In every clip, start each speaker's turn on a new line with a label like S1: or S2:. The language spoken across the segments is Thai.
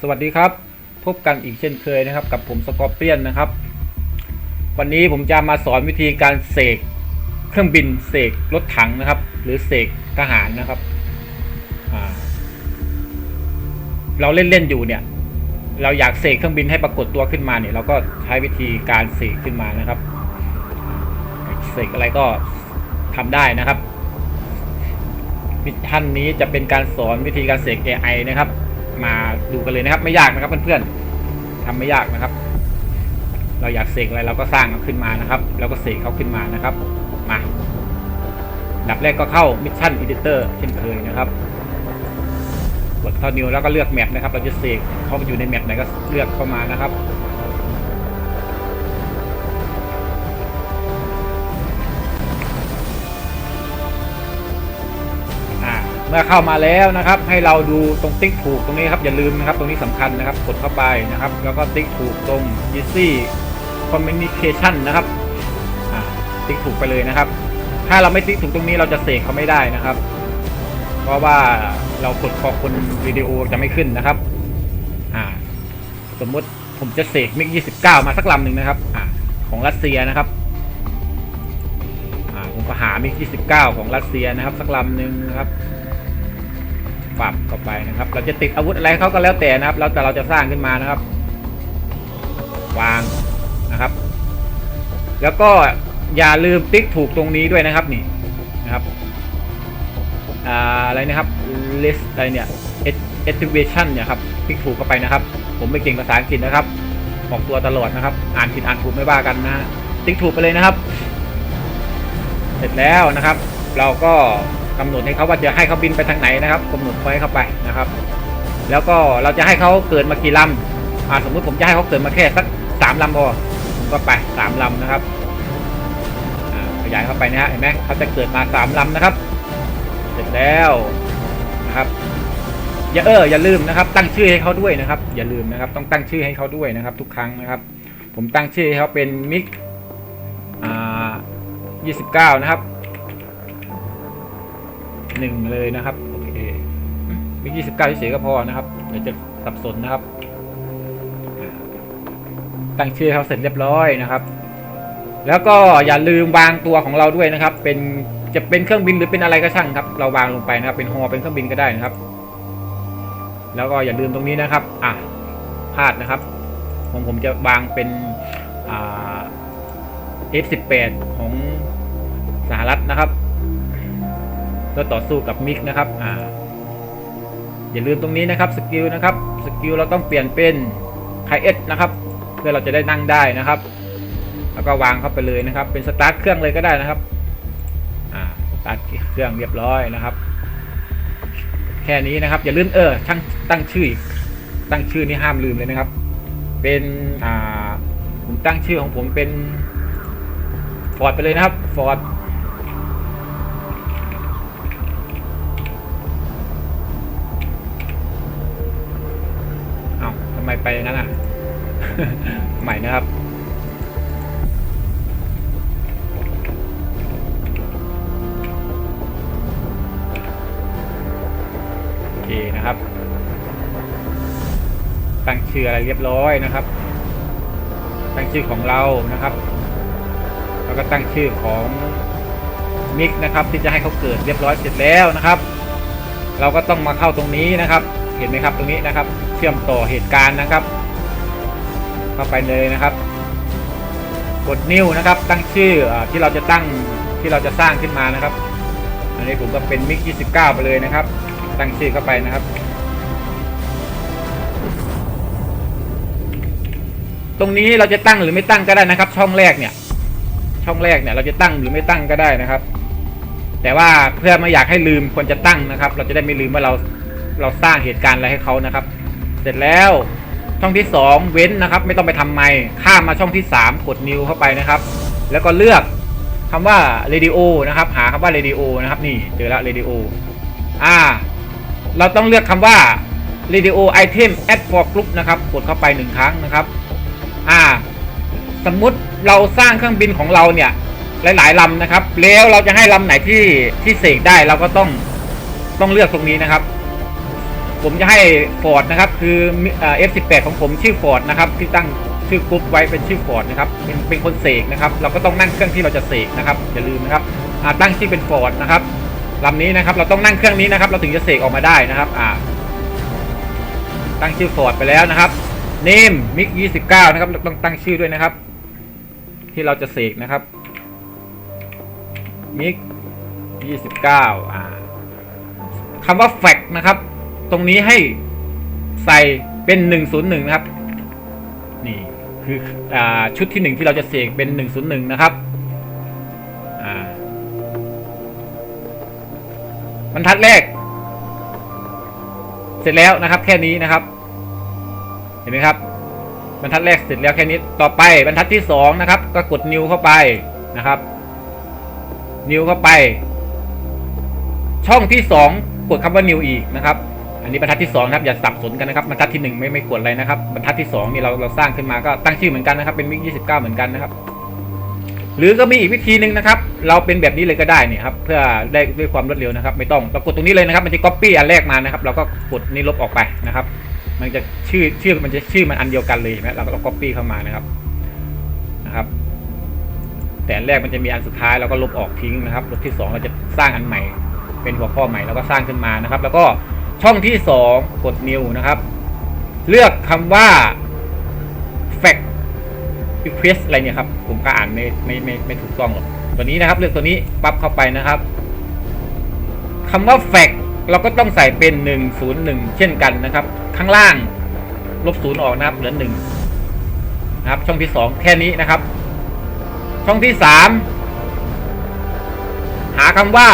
S1: สวัสดีครับ พบกันอีกเช่นเคยนะครับ กับผมสกอร์เปียนนะครับ วันนี้ผมจะมาสอนวิธีการเสกเครื่องบินเสกรถถังนะครับ หรือเสกทหารนะครับอ่าเราเล่นๆอยู่เนี่ย เราอยากเสกเครื่องบินให้ปรากฏตัวขึ้นมาเนี่ย เราก็ใช้วิธีการเสกขึ้นมานะครับเสกอะไรก็ทำได้นะครับมิชชั่นนี้จะเป็นการสอนวิธีการเสก AI นะครับ มาดูกันเลยนะครับ ไม่ยากนะครับเพื่อนๆทำไม่ยากนะครับ เราอยากเสกอะไรเราก็สร้างเขาขึ้นมานะครับ แล้วก็เสกเขาขึ้นมานะครับ มาดับแรกก็เข้า Mission Editor เช่นเคยนะครับกดเข้า New แล้วก็เลือกแมปนะครับ เราจะเสกเขาอยู่ในแมปไหนก็เลือกเข้ามานะครับ มื่อเข้ามาแล้วนะครับ ให้เราดูตรงติ๊กถูกตรงนี้ครับอย่าลืมนะครับ ตรงนี้สำคัญนะครับ กดเข้าไปนะครับ แล้วก็ติ๊กถูกตรง easy communication นะครับติ๊กถูกไปเลยนะครับ ถ้าเราไม่ติ๊กถูกตรงนี้เราจะเสกเขาไม่ได้นะครับ เพราะว่าเรากดขอบคนวิดีโอจะไม่ขึ้นนะครับ อ่า สมมติผมจะเสกมิก29มาสักลำหนึ่งนะครับ อ่า ของรัสเซียนะครับอ่าผมก็หามิก29ของรัสเซียนะครับ สักลำหนึ่งนะครับ ปรับเข้าไปนะครับ เราจะติดอาวุธอะไรเขาก็แล้วแต่นะครับ แล้วแต่เราจะสร้างขึ้นมานะครับ วางนะครับ แล้วก็อย่าลืมติ๊กถูกตรงนี้ด้วยนะครับนี่นะครับอะไรนะครับ list อะไรเนี่ย activation เนี่ยครับติ๊กถูกเข้าไปนะครับ ผมไม่เก่งภาษาอังกฤษนะครับออกตัวตลอดนะครับ อ่านผิดอ่านถูกไม่ว่ากันนะติ๊กถูกไปเลยนะครับ เสร็จแล้วนะครับ เราก็ กำหนดให้เขาว่าจะให้เขาบินไปทางไหนนะครับกำหนดไว้เข้าไปนะครับ แล้วก็เราจะให้เขาเกิดมากี่ลำอ่าสมมุติผมจะให้เขาเกิดมาแค่สักสามลำพอผมก็ไปสามลำนะครับขยายเข้าไปนะฮะเห็นไหมเขาจะเกิดมาสามลำนะครับ เสร็จแล้วนะครับอย่าเอออย่าลืมนะครับ ตั้งชื่อให้เขาด้วยนะครับ อย่าลืมนะครับ ต้องตั้งชื่อให้เขาด้วยนะครับ ทุกครั้งนะครับ ผมตั้งชื่อให้เขาเป็นมิกอ่ายี่สิบเก้านะครับ หนึ่งเลยนะครับ โอเคมิกยี่สิบเก้าเฉยๆก็พอนะครับ เดี๋ยวจะสับสนนะครับ ตั้งชื่อเขาเสร็จเรียบร้อยนะครับ แล้วก็อย่าลืมวางตัวของเราด้วยนะครับ เป็นจะเป็นเครื่องบินหรือเป็นอะไรก็ช่างครับ เราวางลงไปนะครับ เป็นฮอเป็นเครื่องบินก็ได้นะครับ แล้วก็อย่าลืมตรงนี้นะครับ อะพลาดนะครับผมผมจะวางเป็นอ่า F18 ของสหรัฐนะครับ พื่อต่อสู้กับมิกนะครับอ่าอย่าลืมตรงนี้นะครับสกิลนะครับสกิลเราต้องเปลี่ยนเป็นไคเอสนะครับ เพื่อเราจะได้นั่งได้นะครับ แล้วก็วางเข้าไปเลยนะครับ เป็นสตาร์ทเครื่องเลยก็ได้นะครับอ่าสตาร์ทเครื่องเรียบร้อยนะครับ แค่นี้นะครับ อย่าลืมเออช่างตั้งชื่ออตั้งชื่อนี่ห้ามลืมเลยนะครับ เป็นอ่าผมตั้งชื่อของผมเป็นฟอร์ดไปเลยนะครับฟอร์ด ไปอย่นั้นอะ ใหม่นะครับ โอเคนะครับ ตั้งชื่ออะไรเรียบร้อยนะครับ ตั้งชื่อของเรานะครับ แล้วก็ตั้งชื่อของมิกนะครับ ที่จะให้เขาเกิดเรียบร้อยเสร็จแล้วนะครับ เราก็ต้องมาเข้าตรงนี้นะครับ เห็นไหมครับตรงนี้นะครับ เชื่อมต่อเหตุการณ์นะครับ เข้าไปเลยนะครับ กดนิ้วนะครับ ตั้งชื่ออที่เราจะตั้งที่เราจะสร้างขึ้นมานะครับ อันนี้ผมก็เป็นมิก 29 ไปเลยนะครับ ตั้งชื่อเข้าไปนะครับ ตรงนี้เราจะตั้งหรือไม่ตั้งก็ได้นะครับ ช่องแรกเนี่ย ช่องแรกเนี่ย เราจะตั้งหรือไม่ตั้งก็ได้นะครับ แต่ว่าเพื่อไม่อยากให้ลืมควรจะตั้งนะครับ เราจะได้ไม่ลืมว่าเราเราสร้างเหตุการณ์อะไรให้เขานะครับ เสร็จแล้วช่องที่สองเว้นนะครับ ไม่ต้องไปทำไมค์ข้ามมาช่องที่สามกดนิวเข้าไปนะครับ แล้วก็เลือกคำว่า radio นะครับ หาคำว่า radio นะครับนี่เจอแล้ว radio อ่า เราต้องเลือกคำว่า radio item add for group นะครับ กดเข้าไปหนึ่งครั้งนะครับ อ่า สมมุติเราสร้างเครื่องบินของเราเนี่ย หลายๆลำนะครับ แล้วเราจะให้ลำไหนที่ที่เสกได้เราก็ต้องต้องเลือกตรงนี้นะครับ ผมจะให้ฟอร์ดนะครับ คือเอ่อ F18 ของผมชื่อฟอร์ดนะครับที่ตั้งชื่อกรุ๊ปไว้เป็นชื่อฟอร์ดนะครับเป็นเป็นคนเสกนะครับ เราก็ต้องนั่งเครื่องที่เราจะเสกนะครับอย่าลืมนะครับตั้งชื่อเป็นฟอร์ดนะครับลำนี้นะครับ เราต้องนั่งเครื่องนี้นะครับ เราถึงจะเสกออกมาได้นะครับอ่าตั้งชื่อฟอร์ดไปแล้วนะครับเนมมิก29นะครับต้องตั้งชื่อด้วยนะครับ ที่เราจะเสกนะครับมิก29อ่าคำว่าแฟกนะครับ ตรงนี้ให้ใส่เป็น101นะครับ นี่คืออชุดที่1ที่เราจะเสกเป็น101นะครับบรรทัดแรก เสร็จแล้วนะครับ แค่นี้นะครับ เห็นไหมครับ บรรทัดแรกเสร็จแล้วแค่นี้ต่อไปบรรทัดที่สองนะครับ ก็กดนิ้วเข้าไปนะครับ นิ้วเข้าไป ช่องที่สองกดคำว่านิ้วอีกนะครับ อันนี้บรรทัดที่สองนะครับอย่าสับสนกันนะครับบรรทัดที่หนึ่งไม่ไม่กดอะไรนะครับบรรทัดที่สองนี่เราเราสร้างขึ้นมาก็ตั้งชื่อเหมือนกันนะครับ เป็นมิกยี่สิบเก้าเหมือนกันนะครับ หรือก็มีอีกวิธีหนึ่งนะครับ เราเป็นแบบนี้เลยก็ได้นี่ครับเพื่อได้ด้วยความรวดเร็วนะครับ ไม่ต้องเรากดตรงนี้เลยนะครับ มันจะ copy อันแรกมานะครับ เราก็กดนี้ลบออกไปนะครับ มันจะชื่อชื่อมันจะชื่อมันอันเดียวกันเลยเห็นไหมเราก็เรา copy เข้ามานะครับนะครับแต่แรกมันจะมีอันสุดท้ายเราก็ลบออกทิ้งนะครับลบที่สองเราจะสร้างอันใหม่ เป็นหัวข้อใหม่แล้วก็สร้างขึ้นมานะครับ แล้วก็ ช่องที่สองกด new นะครับ เลือกคำว่า fact request อะไรเนี่ยครับ ผมก็อ่านไม่ไม่ไม่ไม่ถูกต้องหรอกตัวนี้นะครับ เลือกตัวนี้ปั๊บเข้าไปนะครับคำว่า fact เราก็ต้องใส่เป็น 101 เช่นกันนะครับ ข้างล่างลบศูนย์ออกนะครับเหลือหนึ่งนะครับ ช่องที่สองแค่นี้นะครับ ช่องที่สามหาคำว่า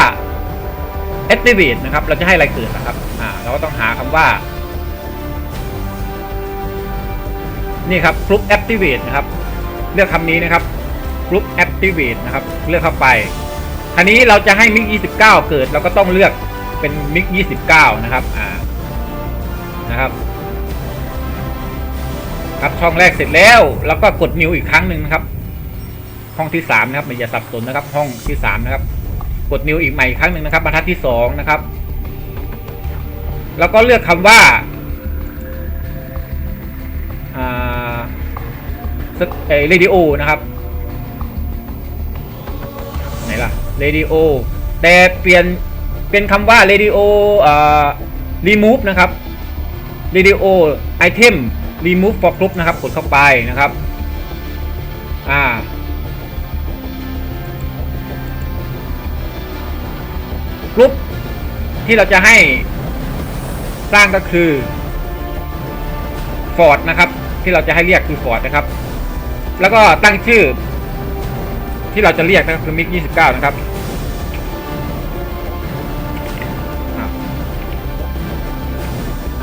S1: activate นะครับ เราจะให้อะไรเกิดนะครับ อ่าเราก็ต้องหาคำว่า นี่ครับ group activate นะครับ เลือกคำนี้นะครับ group activate นะครับ เลือกเข้าไปทีนี้เราจะให้ mic 29 เกิดเราก็ต้องเลือกเป็น mic 29 นะครับ อ่า นะครับ ครับช่องแรกเสร็จแล้วเราก็กดนิ้วอีกครั้งหนึ่งนะครับ ห้องที่สามนะครับไม่อย่าสับสนนะครับ ห้องที่สามนะครับ กดนิ้วอีกใหม่อีกครั้งหนึ่งนะครับบรรทัดที่สองนะครับ แล้วก็เลือกคำว่าอ่าเอเรดิโอนะครับไหนล่ะเรดิโอแต่เปลี่ยนเป็นคำว่าเรดิโออ่า remove นะครับ radio item remove for group นะครับกดเข้าไปนะครับอ่ากรุ๊ปที่เราจะให้ สร้างก็คือ Ford นะครับ ที่เราจะให้เรียกคือ Ford นะครับ แล้วก็ตั้งชื่อ ที่เราจะเรียกนะครับคือมิก29 นะครับ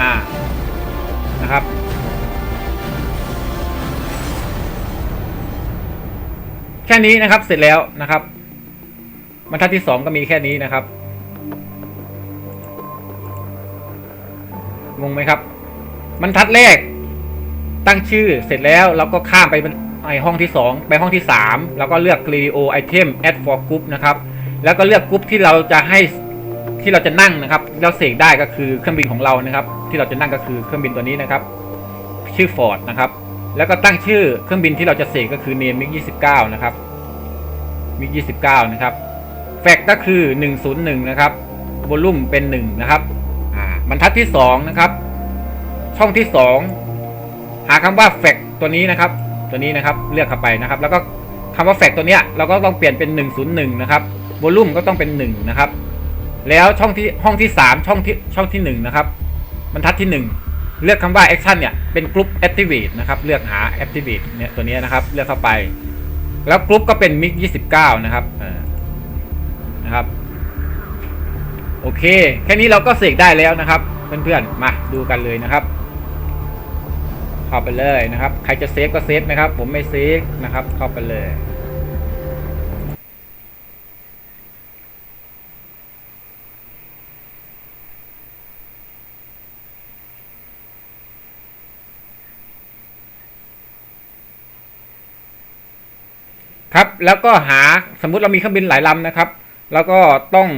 S1: อ่านะครับแค่นี้นะครับเสร็จแล้วนะครับบรรทัดที่สองก็มีแค่นี้นะครับ งงไหมครับบรรทัดแรก ตั้งชื่อเสร็จแล้วเราก็ข้ามไปไอห้องที่สองไปห้องที่สามแล้วก็เลือก radio item add for group นะครับ แล้วก็เลือกกรุ๊ปที่เราจะให้ที่เราจะนั่งนะครับเราเสกได้ก็คือเครื่องบินของเรานะครับ ที่เราจะนั่งก็คือเครื่องบินตัวนี้นะครับ ชื่อ Ford นะครับ แล้วก็ตั้งชื่อเครื่องบินที่เราจะเสกก็คือ name MiG 29นะครับ MiG 29นะครับ Fact ก็คือ101นะครับ Volume เป็น1นะครับ บรรทัดที่2นะครับ ช่องที่ 2 หาคำว่า Fact ตัวนี้นะครับ ตัวนี้นะครับเลือกเข้าไปนะครับ แล้วก็คำว่า Fact ตัวเนี้ยเราก็ต้องเปลี่ยนเป็น 101 นะครับ Volume ก็ต้องเป็น1นะครับ แล้วช่องที่ห้องที่ 3 ช่องที่ช่องที่ 1 นะครับบรรทัดที่ 1 เลือกคำว่า action เนี่ยเป็น group activate นะครับ เลือกหา activate เนี่ยตัวนี้นะครับ เลือกเข้าไป แล้วกรุ๊ปก็เป็น mic 29 นะครับนะครับ โอเค แค่นี้เราก็เสกได้แล้วนะครับ เพื่อนๆ มาดูกันเลยนะครับ เข้าไปเลยนะครับ ใครจะเซฟก็เซฟนะครับ ผมไม่เซฟนะครับ เข้าไปเลยครับแล้วก็หาสมมุติเรามีเครื่องบินหลายลำนะครับ แล้วก็ต้อง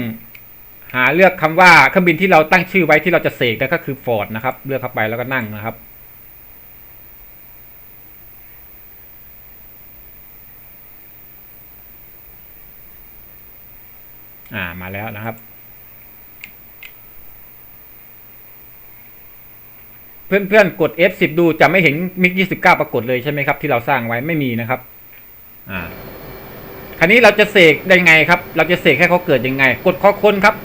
S1: หาเลือกคำว่าเครื่องบินที่เราตั้งชื่อไว้ที่เราจะเสกนั่นก็คือฟอร์ดนะครับ เลือกเข้าไปแล้วก็นั่งนะครับ อ่ามาแล้วนะครับ เพื่อนๆกด F10 ดูจะไม่เห็นมิก29ปรากฏเลยใช่ไหมครับ ที่เราสร้างไว้ไม่มีนะครับ อ่าคราวนี้เราจะเสกได้ไงครับ เราจะเสกให้เขาเกิดยังไง กดคอคนครับ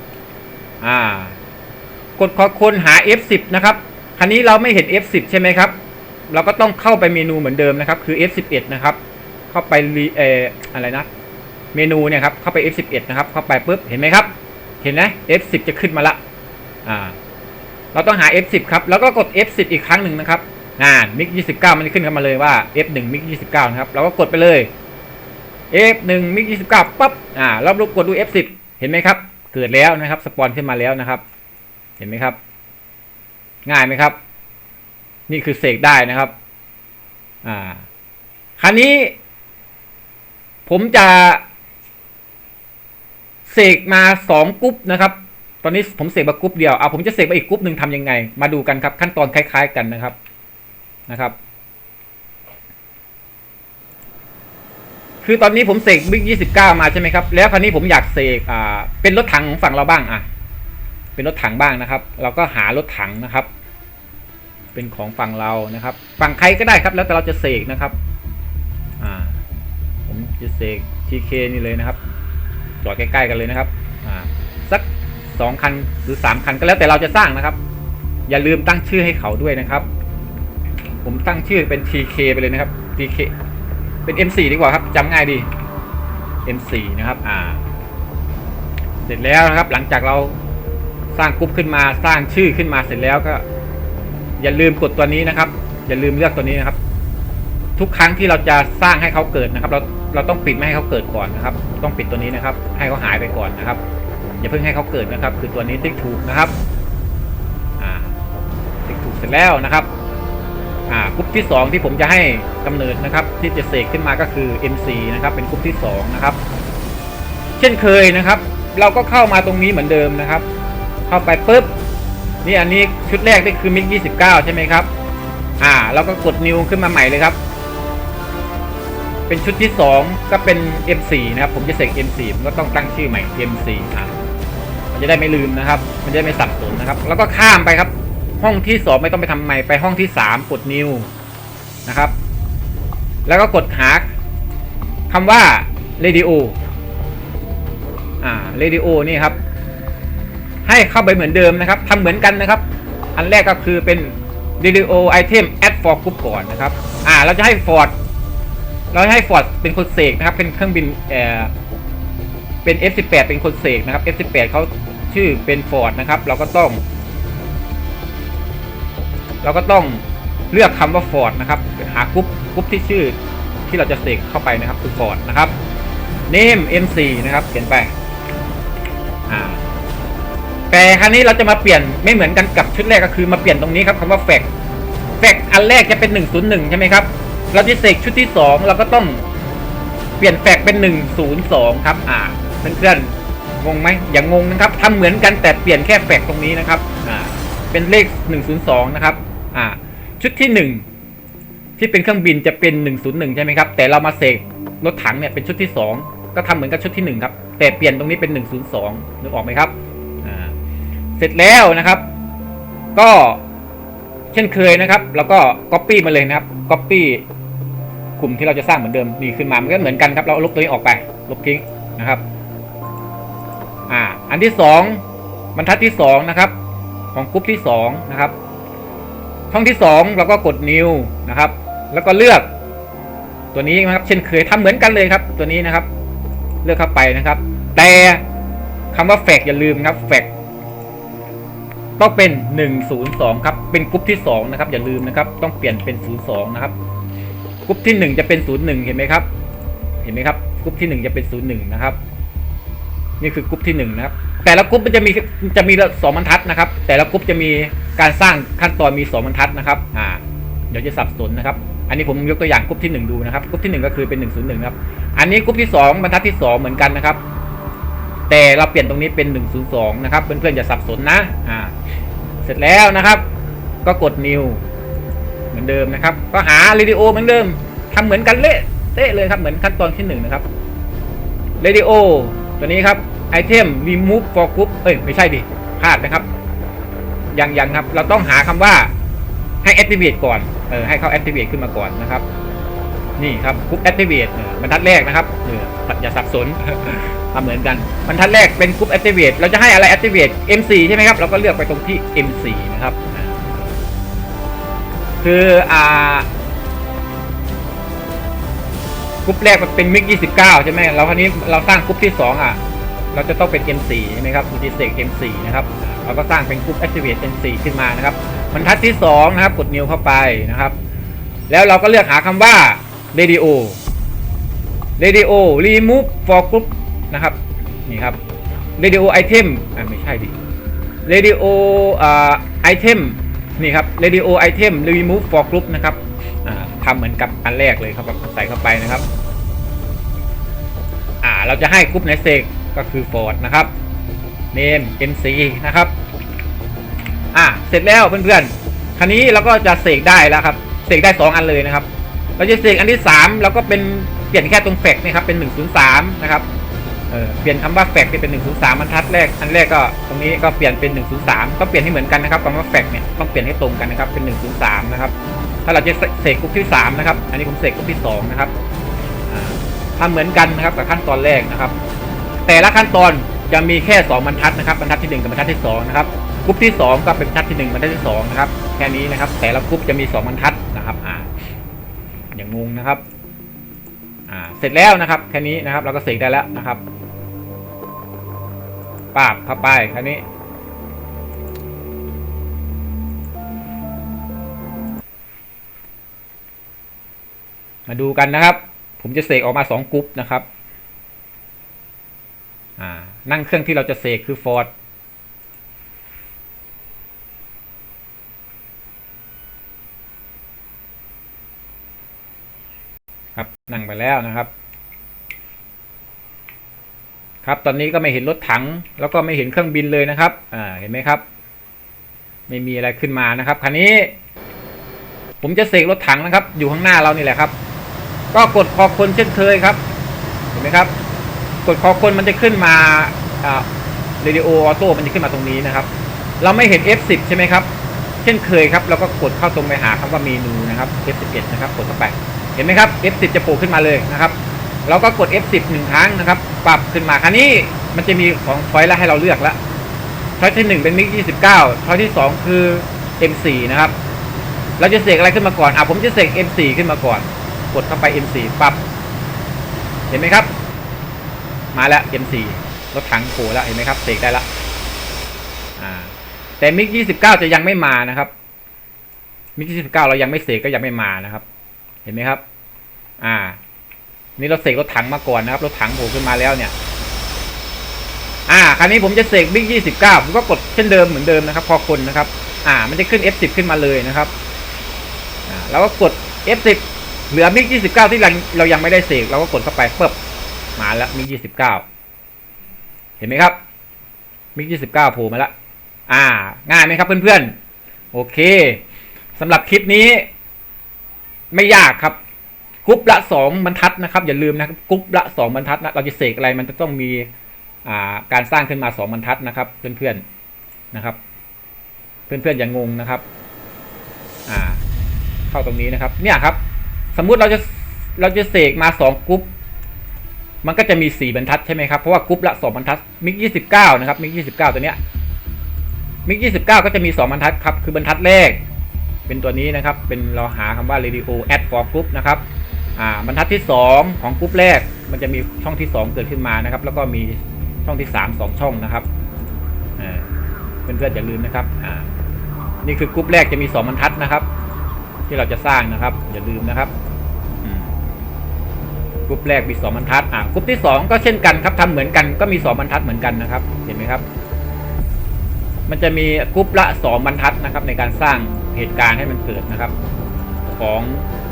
S1: อ่ากดคอคนหา F10 นะครับคราวนี้เราไม่เห็น F10 ใช่ไหมครับ เราก็ต้องเข้าไปเมนูเหมือนเดิมนะครับ คือ F11 นะครับ เข้าไปเอออะไรนะ เมนูเนี่ยครับ เข้าไป F11 นะครับ เข้าไปปุ๊บ เห็นไหมครับ เห็นไหม F10 จะขึ้นมาละ อ่า เราต้องหา F10 ครับ แล้วก็กด F10 อีกครั้งหนึ่งนะครับอ่ามิก29 มันจะขึ้นขึ้นมาเลยว่า F1 มิก29 นะครับ เราก็กดไปเลย F1 มิก29ปั๊บ อ่าเรากดดู F10 เห็นไหมครับ เกิดแล้วนะครับ สปอนขึ้นมาแล้วนะครับ เห็นไหมครับ ง่ายไหมครับ นี่คือเสกได้นะครับ อ่า คราวนี้ ผมจะเสกมาสองกรุ๊ปนะครับ ตอนนี้ผมเสกมากรุ๊ปเดียวเอาผมจะเสกมาอีกกรุ๊ปหนึ่งทำยังไง มาดูกันครับ ขั้นตอนคล้าย ๆ กันนะครับนะครับ คือตอนนี้ผมเสกบิ๊กยี่สิบเก้ามาใช่ไหมครับ แล้วคราวนี้ผมอยากเสกอ่าเป็นรถถังของฝั่งเราบ้างอะ เป็นรถถังบ้างนะครับ เราก็หารถถังนะครับ เป็นของฝั่งเรานะครับ ฝั่งใครก็ได้ครับ แล้วแต่เราจะเสกนะครับ อ่า ผมจะเสก TK นี่เลยนะครับ จอดใกล้ๆกันเลยนะครับ อ่า สักสองคันหรือสามคันก็แล้วแต่เราจะสร้างนะครับ อย่าลืมตั้งชื่อให้เขาด้วยนะครับ ผมตั้งชื่อเป็น TK ไปเลยนะครับ TK เป็น M4 ดีกว่าครับจำง่ายดี M4 นะครับ อ่า เสร็จแล้วนะครับ หลังจากเราสร้างกรุ๊ปขึ้นมาสร้างชื่อขึ้นมาเสร็จแล้วก็ อย่าลืมกดตัวนี้นะครับ อย่าลืมเลือกตัวนี้นะครับ ทุกครั้งที่เราจะสร้างให้เขาเกิดนะครับ เราเราต้องปิดไม่ให้เขาเกิดก่อนนะครับ ต้องปิดตัวนี้นะครับ ให้เขาหายไปก่อนนะครับ อย่าเพิ่งให้เขาเกิดนะครับ คือตัวนี้ติ๊กถูกนะครับ อ่าติ๊กถูกเสร็จแล้วนะครับ อ่ากรุ๊ปที่ 2 ที่ผมจะให้กำเนิดนะครับ ที่จะเสกขึ้นมาก็คือ MC นะครับ เป็นกรุ๊ปที่2นะครับ เช่นเคยนะครับ เราก็เข้ามาตรงนี้เหมือนเดิมนะครับ เข้าไปปุ๊บนี่อันนี้ชุดแรกนี่คือมิก29 ใช่ไหมครับ อ่าเราก็กดนิวขึ้นมาใหม่เลยครับ เป็นชุดที่ 2 ก็เป็น M4 นะครับ ผมจะเสก M4 ผมก็ต้องตั้งชื่อใหม่ M4 อ่ามันจะได้ไม่ลืมนะครับ มันจะได้ไม่สับสนนะครับ แล้วก็ข้ามไปครับ ห้องที่สองไม่ต้องไปทำใหม่ไปห้องที่สามกดนิวนะครับ แล้วก็กดหาคำว่า radio อ่า radio นี่ครับ ให้เข้าไปเหมือนเดิมนะครับทำเหมือนกันนะครับ อันแรกก็คือเป็น radio item add for group ก่อนนะครับ อ่า เราจะให้ Ford เราจะให้ Ford เป็นคนเสกนะครับ เป็นเครื่องบินเอ่อเป็น F18 เป็นคนเสกนะครับ F18 เขาชื่อเป็น Ford นะครับ เราก็ต้อง เราก็ต้องเลือกคำว่า Ford นะครับหากรุ๊ปกรุ๊ปที่ชื่อที่เราจะเสกเข้าไปนะครับคือ Ford นะครับ name MC นะครับเขียนไปอ่าแต่ครั้นี้เราจะมาเปลี่ยนไม่เหมือนกันกับชุดแรกก็คือมาเปลี่ยนตรงนี้ครับคำว่า fact fact อันแรกจะเป็น 101 ใช่ไหมครับ เราจะเสกชุดที่ 2 เราก็ต้องเปลี่ยน fact เป็น 102 ครับอ่าเพื่อนๆงงไหมอย่างงงนะครับทำเหมือนกันแต่เปลี่ยนแค่ fact ตรงนี้นะครับอ่าเป็นเลข 102 นะครับ อ่าชุดที่ 1 ที่เป็นเครื่องบินจะเป็น 101 ใช่ไหมครับ แต่เรามาเสกรถถังเนี่ยเป็นชุดที่ 2 ก็ทำเหมือนกับชุดที่ 1 ครับ แต่เปลี่ยนตรงนี้เป็น 102นึกออกไหมครับอ่าเสร็จแล้วนะครับ ก็เช่นเคยนะครับ แล้วก็ Copy มาเลยนะครับ Copy กลุ่มที่เราจะสร้างเหมือนเดิมนี่ขึ้นมามันก็เหมือนกันครับ เราลบตัวนี้ออกไป ลบทิ้งนะครับอ่าอันที่สองบรรทัดที่สองนะครับ ของกลุ่มที่สองนะครับ ช่องที่สองเราก็กด new นะครับ แล้วก็เลือกตัวนี้นะครับ เช่นเคยทำเหมือนกันเลยครับ ตัวนี้นะครับ เลือกเข้าไปนะครับ แต่คำว่าแฟกอย่าลืมครับแฟกต้องเป็น 102 ครับ เป็นกรุ๊ปที่ 2 นะครับ อย่าลืมนะครับ ต้องเปลี่ยนเป็น 02 นะครับกรุ๊ปที่ 1 จะเป็น 01 เห็นไหมครับ เห็นไหมครับกรุ๊ปที่ 1 จะเป็น 01 นะครับ นี่คือกรุ๊ปที่ 1 นะครับ แต่ละกรุ๊ปมันจะมีจะมีสองบรรทัดนะครับ แต่ละกรุ๊ปจะมีการสร้างขั้นตอนมี2บรรทัดนะครับอ่าเดี๋ยวจะสับสนนะครับ อันนี้ผมยกตัวอย่างกรุ๊ปที่ 1 ดูนะครับกรุ๊ปที่ 1 ก็คือเป็น 101ครับอันนี้กรุ๊ปที่ 2 บรรทัดที่ 2 เหมือนกันนะครับ แต่เราเปลี่ยนตรงนี้เป็น 102 นะครับเพื่อนๆอย่าสับสนนะอ่าเสร็จแล้วนะครับ ก็กด new เหมือนเดิมนะครับ ก็หา radio เหมือนเดิมทำเหมือนกันเละเตะเลยครับเหมือนขั้นตอนที่หนึ่งนะครับ radio ตัวนี้ครับ item remove for group เอ้ย ไม่ใช่ดิพลาดนะครับ ยังยังครับ เราต้องหาคำว่าให้ activate ก่อน เออ ให้เขา activate ขึ้นมาก่อนนะครับ นี่ครับ group activate บรรทัดแรกนะครับเอออย่าสับสนทำเหมือนกัน บรรทัดแรกเป็น group activate เราจะให้อะไร activate M4 ใช่ไหมครับ เราก็เลือกไปตรงที่ M4 นะครับ คืออ่ากรุ๊ปแรกมันเป็นมิก29 ใช่ไหมเราคราวนี้เราสร้างกรุ๊ปที่ 2 อะ เราจะต้องเป็น M4 ใช่ไหมครับมูจิเซก M4 นะครับเราก็สร้างเป็นกรุ๊ป Activate M4 ขึ้นมานะครับบรรทัดที่2นะครับกดนิ้วเข้าไปนะครับ แล้วเราก็เลือกหาคำว่า Radio Radio Remove for Group นะครับนี่ครับ Radio Item อ่าไม่ใช่ดิ Radio อ่า Item นี่ครับ Radio Item Remove for Group นะครับอ่าทำเหมือนกับอันแรกเลยครับใส่เข้าไปนะครับ อ่าเราจะให้กรุ๊ปในเซก ก็คือ Ford นะครับ Name MC นะครับอ่าเสร็จแล้วเพื่อนๆคันนี้เราก็จะเสกได้แล้วครับเสกได้ 2 อันเลยนะครับ เราจะเสกอันที่3เราก็เป็นเปลี่ยนแค่ตรงแฟกนะครับเป็น 103 นะครับเออเปลี่ยนคำว่าแฟกเป็น 103บรรทัดแรกอันแรกก็ตรงนี้ก็เปลี่ยนเป็น 103 ก็เปลี่ยนให้เหมือนกันนะครับคำว่าแฟกเนี่ยต้องเปลี่ยนให้ตรงกันนะครับเป็น 103 นะครับถ้าเราจะเสกกรุ๊ปที่3นะครับอันนี้ผมเสกกรุ๊ปที่2นะครับอ่าทำเหมือนกันนะครับกับขั้นตอนแรกนะครับ แต่ละขั้นตอนจะมีแค่ 2 บรรทัดนะครับบรรทัดที่ 1 กับบรรทัดที่2นะครับกรุ๊ปที่ 2 ก็เป็นบรรทัดที่ 1บรรทัดที่2นะครับแค่นี้นะครับ แต่ละกรุ๊ปจะมี 2 บรรทัดนะครับอ่าอย่างงงนะครับอ่าเสร็จแล้วนะครับแค่นี้นะครับ เราก็เสกได้แล้วนะครับปาบเข้าไปแค่นี้มาดูกันนะครับ ผมจะเสกออกมาสองกรุ๊ปนะครับ นั่งเครื่องที่เราจะเสกคือ Ford ครับนั่งไปแล้วนะครับ ครับตอนนี้ก็ไม่เห็นรถถัง แล้วก็ไม่เห็นเครื่องบินเลยนะครับอ่าเห็นไหมครับ ไม่มีอะไรขึ้นมานะครับคันนี้ ผมจะเสกรถถังนะครับ อยู่ข้างหน้าเรานี่แหละครับ ก็กดคอคนเช่นเคยครับ เห็นไหมครับ กดคอคนมันจะขึ้นมาเรดิโอออโต้มันจะขึ้นมาตรงนี้นะครับ เราไม่เห็น F10 ใช่ไหมครับ เช่นเคยครับเราก็กดเข้าตรงไปหาคำว่าเมนูนะครับ F11 นะครับกดเข้าไปเห็นไหมครับ F10 จะโผล่ขึ้นมาเลยนะครับเราก็กด F10 หนึ่งครั้งนะครับ ปรับขึ้นมาคราวนี้มันจะมีของช้อยแล้วให้เราเลือกแล้วช้อยที่หนึ่งเป็นมิก29ช้อยที่สองคือ M4 นะครับ เราจะเสกอะไรขึ้นมาก่อนอะผมจะเสก M4 ขึ้นมาก่อน กดเข้าไป M4 ปรับ เห็นไหมครับ มาแล้ว M4 รถถังโผล่แล้วเห็นไหมครับเสกได้ละอ่า แต่มิก29 จะยังไม่มานะครับมิก29 เรายังไม่เสกก็ยังไม่มานะครับ เห็นไหมครับ อ่า นี่เราเสกรถถังมาก่อนนะครับรถถังโผล่ขึ้นมาแล้วเนี่ย อ่าคราวนี้ผมจะเสกบิ๊กยี่สิบเก้าผมก็กดเช่นเดิมเหมือนเดิมนะครับ พอคนนะครับ อ่า มันจะขึ้น F10 ขึ้นมาเลยนะครับอ่าแล้วก็กด F10 เหลือมิกยี่สิบเก้าที่เราเรายังไม่ได้เสกเราก็กดเข้าไปปึ๊บ มาแล้วมิกยี่สิบเก้าเห็นไหมครับมิกยี่สิบเก้าโผล่มาแล้วอ่า ง่ายไหมครับเพื่อนๆ โอเคสำหรับคลิปนี้ ไม่ยากครับกรุ๊ปละสองบรรทัดนะครับ อย่าลืมนะครับกรุ๊ปละสองบรรทัดนะเราจะเสกอะไรมันจะต้องมีอ่าการสร้างขึ้นมาสองบรรทัดนะครับ เพื่อนๆนะครับ เพื่อนๆอย่างงงนะครับ อ่า เข้าตรงนี้นะครับ เนี่ยครับ สมมุติเราจะเราจะเสกมาสองกรุ๊ป มันก็จะมีสี่บรรทัดใช่ไหมครับ เพราะว่ากรุ๊ปละสองบรรทัด มิกยี่สิบเก้านะครับ มิกยี่สิบเก้าตัวเนี้ย มิกยี่สิบเก้าก็จะมีสองบรรทัดครับ คือบรรทัดแรก เป็นตัวนี้นะครับ เป็นเราหาคำว่า radio add for group นะครับ อ่า บรรทัดที่ 2 ของกรุ๊ปแรก มันจะมีช่องที่ 2 เกิดขึ้นมานะครับ แล้วก็มีช่องที่ 3 2 ช่องนะครับ อ่า เพื่อนๆอย่าลืมนะครับ อ่า นี่คือกรุ๊ปแรกจะมี 2 บรรทัดนะครับ ที่เราจะสร้างนะครับ อย่าลืมนะครับ กรุ๊ปแรกมี2บรรทัดอ่ากรุ๊ปที่ 2 ก็เช่นกันครับทำเหมือนกันก็มี 2 บรรทัดเหมือนกันนะครับ เห็นไหมครับ มันจะมีกรุ๊ปละ 2 บรรทัดนะครับ ในการสร้างเหตุการณ์ให้มันเกิดนะครับ ของ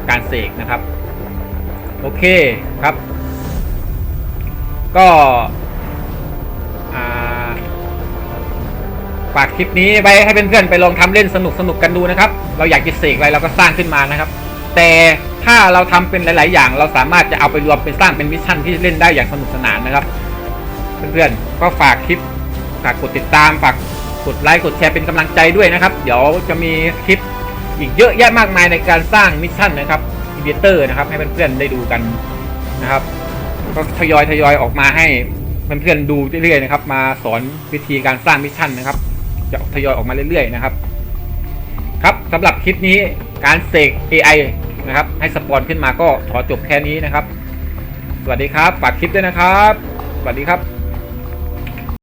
S1: การเสกนะครับ โอเคครับ ก็ฝากคลิปนี้ไว้ให้เพื่อนๆไปลองทำเล่นสนุกสนุกๆกันดูนะครับ เราอยากจะเสกอะไรเราก็สร้างขึ้นมานะครับ แต่ถ้าเราทำเป็นหลาย ๆ อย่าง เราสามารถจะเอาไปรวมเป็นสร้างเป็นมิชชั่นที่เล่นได้อย่างสนุกสนานนะครับ เพื่อนๆก็ฝากคลิปฝากกดติดตามฝากกดไลค์กดแชร์เป็นกำลังใจด้วยนะครับ เดี๋ยวจะมีคลิปอีกเยอะแยะมากมายในการสร้างมิชชั่นนะครับอีเวเตอร์นะครับ ให้เพื่อนๆได้ดูกันนะครับ ก็ทยอยทยอยออกมาให้เพื่อนๆดูเรื่อยๆนะครับ มาสอนวิธีการสร้างมิชชั่นนะครับ จะทยอยออกมาเรื่อยๆนะครับ ครับสำหรับคลิปนี้การเสก AI นะครับ ให้สปอนขึ้นมาก็ขอจบแค่นี้นะครับ สวัสดีครับ ฝากคลิปด้วยนะครับ สวัสดีครับ